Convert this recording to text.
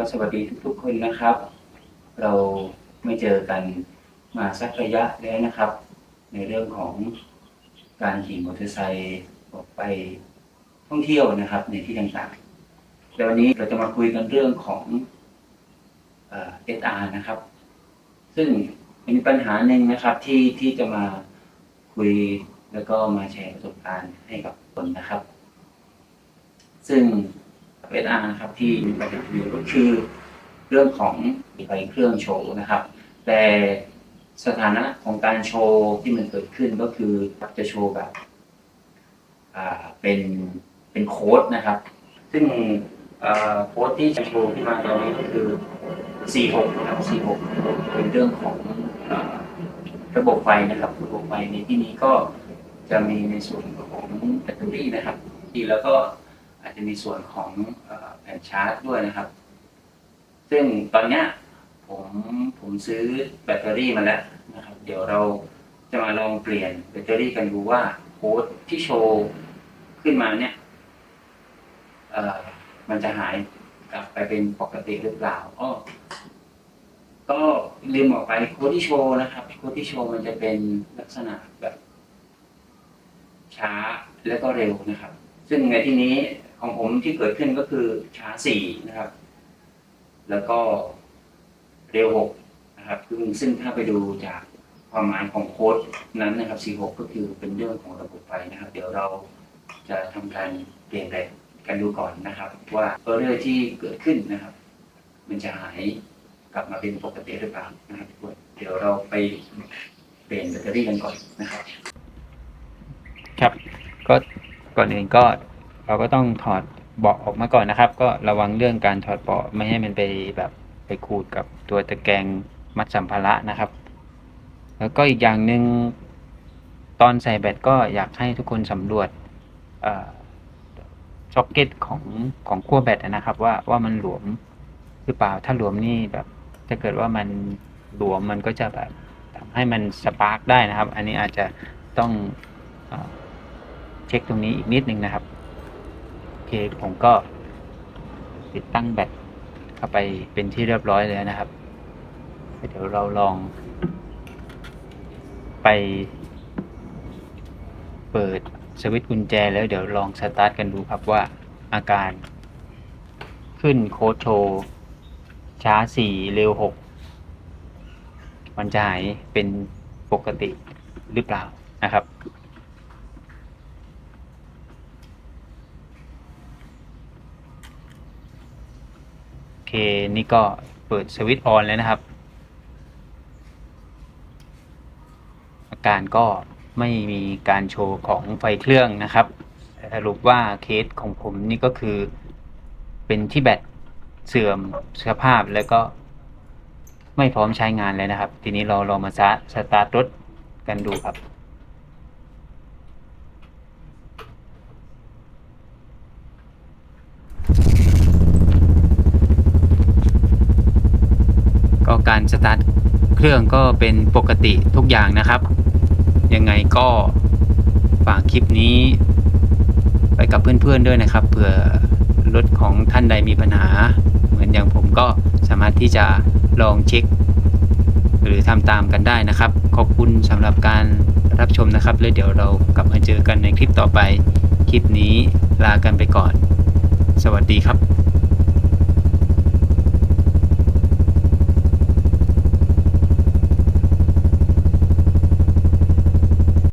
ก็สวัสดีทุกๆคนนะครับ เราไม่เจอกันมาสักระยะแล้วนะครับ ในเรื่องของการขี่มอเตอร์ไซค์ออกไปท่องเที่ยวนะครับ ในที่ต่างๆแล้ววันนี้เราจะมาคุยกันเรื่องของเอ่อ SR นะครับ ซึ่งเป็นปัญหาหนึ่งนะครับที่ที่จะมาคุยแล้วก็มาแชร์ประสบการณ์ให้กับคนนะครับ ซึ่ง SR นะครับที่มีปัญหาอยู่ก็คือ เรื่องของไฟเครื่องโชว์นะครับ แต่สถานะของการโชว์ที่มันเกิดขึ้นก็คือจะโชว์แบบเป็นเป็นโค้ดนะครับ ซึ่งโค้ดที่จะโชว์ขึ้นมาตอนนี้ก็คือ 46 นะครับ 46 เป็นเรื่องของอระบบไฟนะครับ ระบบไฟในที่นี้ก็จะมีในส่วนของแบตเตอรี่นะครับ ที่แล้วก็ อาจจะมีส่วนของอแผ่นชาร์จด้วยนะครับ ซึ่งตอนเนี้ยผมผมซื้อแบตเตอรี่มาแล้วนะครับ เดี๋ยวเราจะมาลองเปลี่ยนแบตเตอรี่กันดูว่าโค้ดที่โชว์ขึ้นมาเนี่ยมันจะหายกลับไปเป็นปกติหรือเปล่าอ้อก็ลืมออกไปโค้ดที่โชว์นะครับโค้ดที่โชว์มันจะเป็นลักษณะแบบช้าและก็เร็วนะครับ ซึ่งในที่นี้ ของผมที่เกิดขึ้นก็คือช้าสี่นะครับ แล้วก็เร็วหกนะครับซึ่งซึ่งถ้าไปดูจากความหมายของโค้ดนั้นนะครับ46ก็คือเป็นเรื่องของระบบไฟนะครับ เดี๋ยวเราจะทำการเปลี่ยนแปลงกันดูก่อนนะครับ ว่าเออร์เรอร์ที่เกิดขึ้นนะครับ มันจะหายกลับมาเป็นปกติหรือเปล่านะครับทุกคนเดี๋ยวเราไปเปลี่ยนแบตเตอรี่กันก่อนนะครับ ครับ ก็ก่อนอื่นก็ เราก็ต้องถอดเบาะออกมาก่อนนะครับ ก็ระวังเรื่องการถอดเบาะไม่ให้มันไปแบบไปขูดกับตัวตะแกรงมัดสัมภาระนะครับ แล้วก็อีกอย่างหนึ่งตอนใส่แบตก็อยากให้ทุกคนสำรวจช็อกเก็ตของของขั้วแบตนะครับ ว่าว่ามันหลวมหรือเปล่าถ้าหลวมนี่แบบถ้าเกิดว่ามันหลวมมันก็จะแบบทำให้มันสปาร์กได้นะครับ อันนี้อาจจะต้องเอ่อเช็คตรงนี้อีกนิดนึงนะครับ เคผมก็ติดตั้งแบตเข้าไปเป็นที่เรียบร้อยแล้วนะครับ เดี๋ยวเราลอง ไป เปิดสวิตช์กุญแจแล้วเดี๋ยวลองสตาร์ทกันดูครับว่าอาการขึ้นโค้ดโชว์ช้าสี่เร็วหกมันจะหายเป็นปกติหรือเปล่านะครับ เค นี่ก็เปิดสวิตช์ออนแล้วนะครับ อาการก็ไม่มีการโชว์ของไฟเครื่องนะครับ สรุปว่าเคสของผมนี่ก็คือเป็นที่แบตเสื่อมสภาพแล้วก็ไม่พร้อมใช้งานแล้วนะครับ ทีนี้เราลองมาสตาร์ทรถกันดูครับ การสตาร์ทเครื่องก็เป็นปกติทุกอย่างนะครับ ยังไงก็ฝากคลิปนี้ ไปกับเพื่อนๆด้วยนะครับเผื่อรถของท่านใดมีปัญหา เหมือนอย่างผมก็สามารถที่จะลองเช็ค หรือทำตามกันได้นะครับ ขอบคุณสำหรับการรับชมนะครับ แล้วเดี๋ยวเรากลับมาเจอกันในคลิปต่อไป คลิปนี้ลากันไปก่อน สวัสดีครับ